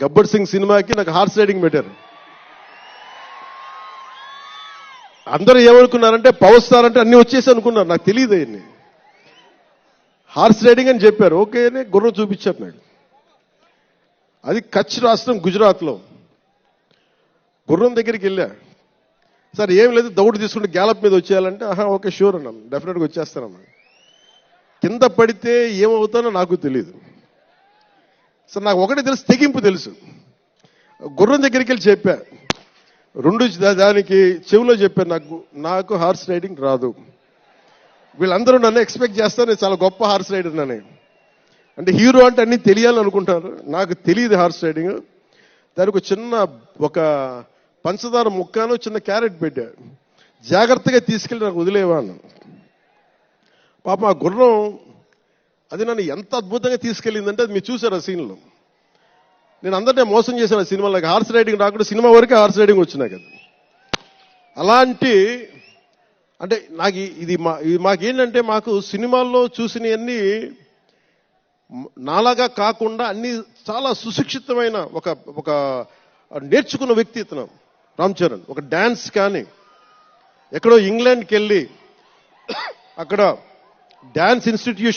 గబ్బర్ సింగ్ సినిమాకి నాకు horse riding పెట్టారు. అందరూ ఏమనుకున్నారంటే పవర్ స్టార్ అంటే అన్ని వచ్చేసి అనుకున్నారు. నాకు తెలియదు అన్ని హార్స్ రైడింగ్ అని చెప్పారు. ఓకే అని గుర్రం చూపించారు నాకు అది కచ్ రాష్ట్రం గుజరాత్లో. గుర్రం దగ్గరికి వెళ్ళా. సార్ ఏం లేదు దౌడు తీసుకుంటే గ్యాలప్ మీద వచ్చేయాలంటే ఆహా ఓకే షూర్ అన్నాను. డెఫినెట్గా వచ్చేస్తానమ్మా కింద పడితే ఏమవుతానో నాకు తెలియదు సార్ నాకు ఒకటే తెలుసు తెగింపు తెలుసు. గుర్రం దగ్గరికి వెళ్ళి చెప్పా. రెండు దానికి చెవిలో చెప్పాను నాకు నాకు హార్స్ రైడింగ్ రాదు. వీళ్ళందరూ నన్ను ఎక్స్పెక్ట్ చేస్తారు నేను చాలా గొప్ప హార్స్ రైడర్ నని అంటే హీరో అంటే అన్ని తెలియాలని అనుకుంటారు నాకు తెలియదు హార్స్ రైడింగ్. దానికి ఒక చిన్న ఒక పంచదార ముక్కను చిన్న క్యారెట్ పెట్టా. జాగ్రత్తగా తీసుకెళ్ళి నాకు వదిలేవాను పాప ఆ గుర్రం అది నన్ను ఎంత అద్భుతంగా తీసుకెళ్ళిందంటే అది మీరు చూసారు ఆ సీన్లో. నేను అందరినీ మోసం చేశాను ఆ సినిమాలో. హార్స్ రైడింగ్ రాకుండా సినిమా వరకే హార్స్ రైడింగ్ వచ్చినాయి కదా. అలాంటి అంటే నాకు ఇది మా ఇది మాకేంటంటే మాకు సినిమాల్లో చూసినవన్నీ నాలాగా కాకుండా అన్ని చాలా సుశిక్షితమైన ఒక ఒక నేర్చుకున్న వ్యక్తి ఇతను రామ్ చరణ్. ఒక డాన్స్ కానీ ఎక్కడో ఇంగ్లాండ్కి వెళ్ళి అక్కడ డాన్స్ ఇన్స్టిట్యూషన్